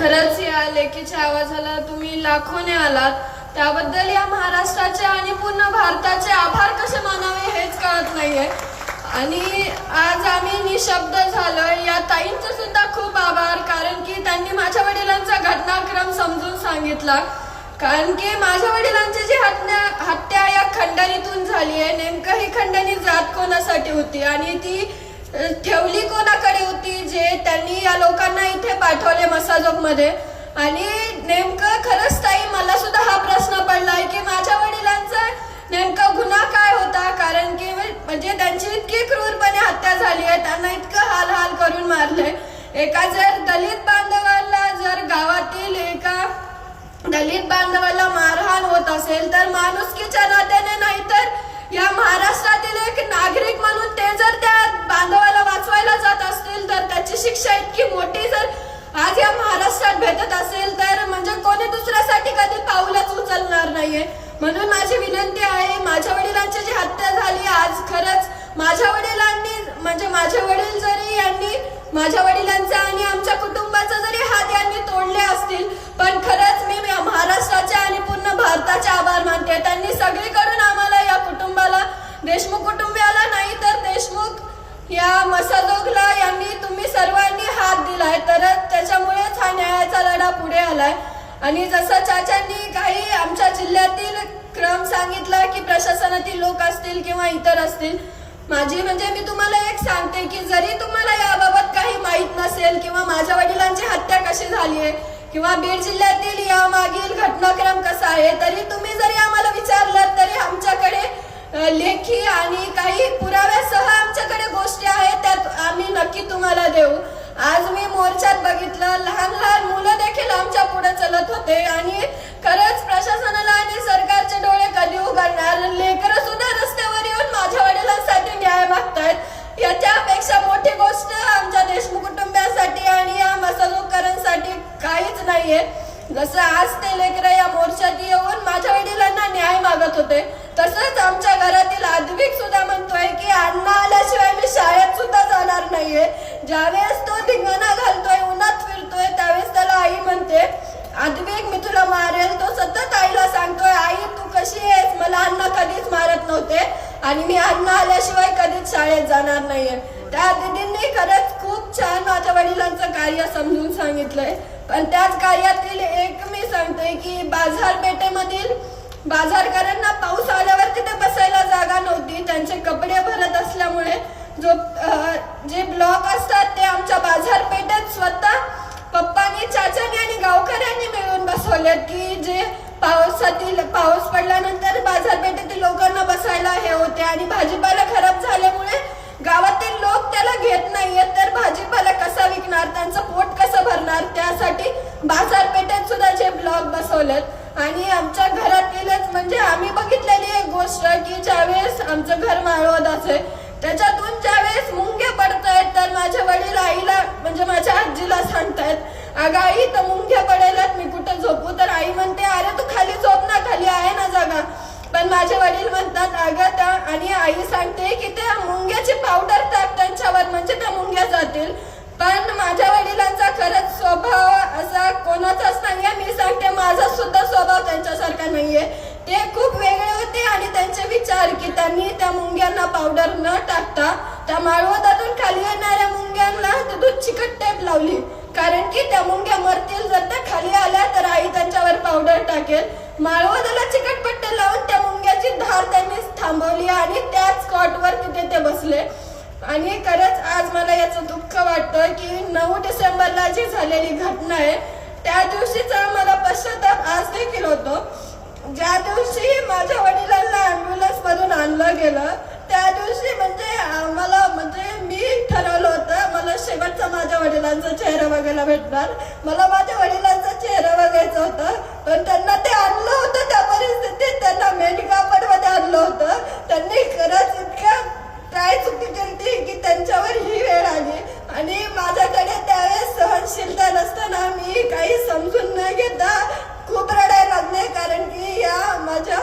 खरंच या लेखीच्या आवाजाला तुम्ही लाखोने आलात. त्याबद्दल या महाराष्ट्राचे आणि पूर्ण भारताचे आभार कसे मानावे हेच कळत नाहीये. आणि आज आम्ही निशब्द झालोय. या ताईंचे सुद्धा खूप आभार कारण की त्यांनी माझ्या वडिलांचा घटनाक्रम समजून सांगितला. कारण की माझ्या वडिलांची जी हत्या हत्या या खंडणीतून झाली आहे नेमकं ही खंडणी जात कोणासाठी होती? आणि ती ठेवली कोणाकडे होती जे त्यांनी या लोकांना इथे पाठवले मसाजोगमध्ये? आणि नेमकं खरंच ताई मला सुद्धा हा प्रश्न पडलाय की माझ्या वडिलांचा नेमका गुन्हा काय होता? कारण की म्हणजे त्यांची इतकी क्रूरपणे हत्या झाली आहे त्यांना इतकं हाल हाल करून मारले एका जर दलित बांधवाला जर गावातील एका दलित बांधवाला मारहाण होत असेल तर माणुसकीच्या नात्याने नाही तर या महाराष्ट्रातील एक नागरिक म्हणून ते जर त्या बांधवाला वाचवायला जात असतील तर त्याची शिक्षा इतकी मोठी जर आज या महाराष्ट्रात भेटत असेल तर म्हणजे कोणी दुसऱ्यासाठी कधी पाऊलच उचलणार नाहीये. म्हणून माझी विनंती आहे माझ्या वडिलांची जी हत्या झाली आज खरंच माझ्या वडिलांनी म्हणजे माझे वडील जरी यांनी माझ्या वडिलांचा आणि आमच्या कुटुंबाचा जरी हात यांनी तोडले असतील पण खरंच मी महाराष्ट्राच्या आणि पूर्ण भारताचे आभार मानते. त्यांनी सगळीकडून आम्हाला या कुटुंबाला देशमुख कुटुंबियाला नाही तर देशमुख या मसादोगला यांनी तुम्ही सर्वांनी हात दिलाय. तर त्याच्यामुळेच हा न्यायाचा लढा पुढे आलाय. आणि जसं चाचांनी काही आमच्या जिल्ह्यातील क्रम सांगितला की प्रशासनातील लोक असतील किंवा इतर असतील माझी म्हणजे मी तुम्हाला एक सांगते की जरी तुम्हाला याबाबत काही माहीत नसेल किंवा माझ्या वडिलांची हत्या कशी झाली आहे किंवा बीड जिल्ह्यातील या मागील घटनाक्रम कसा आहे तरी तुम्ही जरी आम्हाला विचारलं तरी आमच्याकडे लेखी आणि काही पुराव्यासह आमच्याकडे गोष्टी आहेत त्यात आम्ही नक्की तुम्हाला देऊ. आज मी मोर्चात बघितलं लहान लहान मुलं देखील आमच्या पुढे चलत होते आणि खरंच प्रशासनाला आणि सरकारचे डोळे कधी उघडणार? लेकरं सुद्धा रस्त्यावर येऊन माझ्या वडिलांसाठी न्याय मागतायत. याच्यापेक्षा मोठी गोष्ट आमच्या देशमुख कुटुंबियांसाठी आणि या मसाजोकरांसाठी काहीच नाहीये. जसं आज ते लेकरं या मोर्चात येऊन माझ्या वडिलांना न्याय मागत होते तसंच आमच्या घरातील आधविक सुद्धा म्हणतोय की अण्णा आल्याशिवाय मी शाळेत सुद्धा जाणार नाहीये. ज्यावेळी तो धिंगाणा घालतोय उन्हात फिरतोय त्यावेळेस त्याला आई म्हणते आद्विक मी तुला मारेल तो सतत आईला सांगतोय आई तू कशी आहेस मला अण्णा कधीच मारत नव्हते आणि मी अण्णा आल्याशिवाय कधीच शाळेत जाणार नाहीये. त्या दिदींनी खरंच खूप छान माझ्या वडिलांचं कार्य समजून सांगितलंय. पण त्याच कार्यातील एक मी सांगते की बाजारपेठेमधील बाजारकरांना पाऊस आल्यावर तिथे बसायला जागा नव्हती. त्यांचे कपडे भरत असल्यामुळे जो जे ब्लॉक असतात ते आमच्या बाजारपेठेत स्वतः पप्पानी चाचानी आणि गावकऱ्यांनी मिळून बसवलेत की पावसातील पाऊस पडल्यानंतर बाजारपेठेतील लोकांना बसायला हे होते आणि भाजीपाला खराब झाल्यामुळे गावातील लोक त्याला घेत नाहीयेत. तर भाजीपाला कसा विकणार त्यांचं पोट कसं भरणार? त्यासाठी बाजारपेठेत सुद्धा जे ब्लॉक बसवलेत. आणि आमच्या घरातीलच म्हणजे आम्ही बघितलेली एक गोष्ट की ज्यावेळेस आमचं घर माळवत असे त्याच्यातून ज्यावेळेस मुंगे पडतायत तर माझ्या वडील आईला म्हणजे माझ्या आजीला सांगतायत अगं आई तर मुंग्या पडायलात. मी कुठं झोपू तर आई म्हणते अरे तू खाली झोप ना खाली आहे ना जागा. पण माझे वडील म्हणतात अगं त्या आणि आई सांगते की त्या मुंग्याची पावडर टाक त्यांच्यावर म्हणजे त्या मुंग्या जातील. पण माझ्या वडिलांचा खरंच स्वभाव असा कोणाचाच नाहीये. मी सांगते माझा सुद्धा स्वभाव त्यांच्यासारखा नाहीये. ते खूप वेगळे होते आणि त्यांचे विचार की त्यांनी त्या मुंग्यांना पावडर न टाकता त्या माळवतातून खाली येणाऱ्या मुंग्यांना तिथून चिकट टेप लावली. कारण की त्या मुंग्या मरतील जर त्या खाली आल्या तर आई त्यांच्यावर पावडर टाकेल. माळवदाला चिकटपट्ट लावून त्या मुंग्याची धार त्यांनी थांबवली आणि त्याच कॉटवर तिथे ते बसले. आणि खरंच आज मला याचं दुःख वाटतं की नऊ डिसेंबरला जी झालेली घटना आहे त्या दिवशीचा मला पश्चाताप आज देखील होतो. ज्या दिवशी माझ्या वडिलांना ॲम्ब्युलन्समधून आणलं गेलं माझ्या वडिलांचा चेहरा बघायला भेटणार. मला माझ्या वडिलांचा चेहरा बघायचा होता. पण त्यांना ते आणलं होतं त्या परिस्थितीत. त्यांना मेडिकापडमध्ये आणलं होतं. त्यांनी खरंच इतक्या काय चुकी केली की त्यांच्यावर ही वेळ आली. आणि माझ्याकडे त्यावेळेस सहनशीलता नसताना मी काही समजून न घेता खूप रडायला लागले. कारण की या माझ्या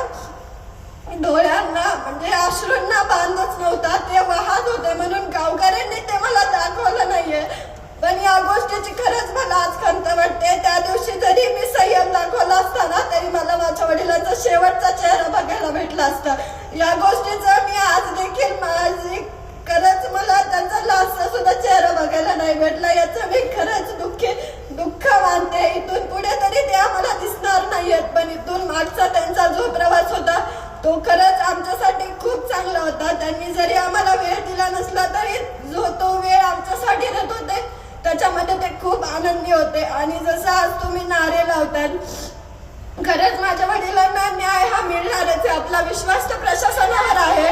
डोळ्यांना म्हणजे अश्रूंना बांधच नव्हता. ते वाहत होते म्हणून गावकऱ्यांनी ते मला दाखवलं नाहीये. पण या गोष्टीची खरंच मला आज खंत वाटते. त्या दिवशी जरी मी संयम दाखवला असताना तरी मला माझ्या वडिलांचा शेवटचा चेहरा बघायला भेटला असता. या गोष्टीचं मी आज देखील माझी खरंच मला त्यांचा लास्ट सुद्धा चेहरा बघायला नाही भेटला. याचं मी खरंच दुःखी दुःख मानते. इथून पुढे तरी ते आम्हाला दिसणार नाहीयेत पण इथून मागचा त्यांचा जो प्रवास होता तो खरंच आमच्यासाठी खूप चांगला होता. त्यांनी जरी आम्हाला वेळ दिला नसला तरी जो तो वेळ आमच्यासाठी देत होते त्याच्यामध्ये ते खूप आनंदी होते. आणि जसं आज तुम्ही नारे लावतात खरंच माझ्या वडिलांना न्याय हा मिळणारच आहे. आपला विश्वास तर प्रशासनावर आहे.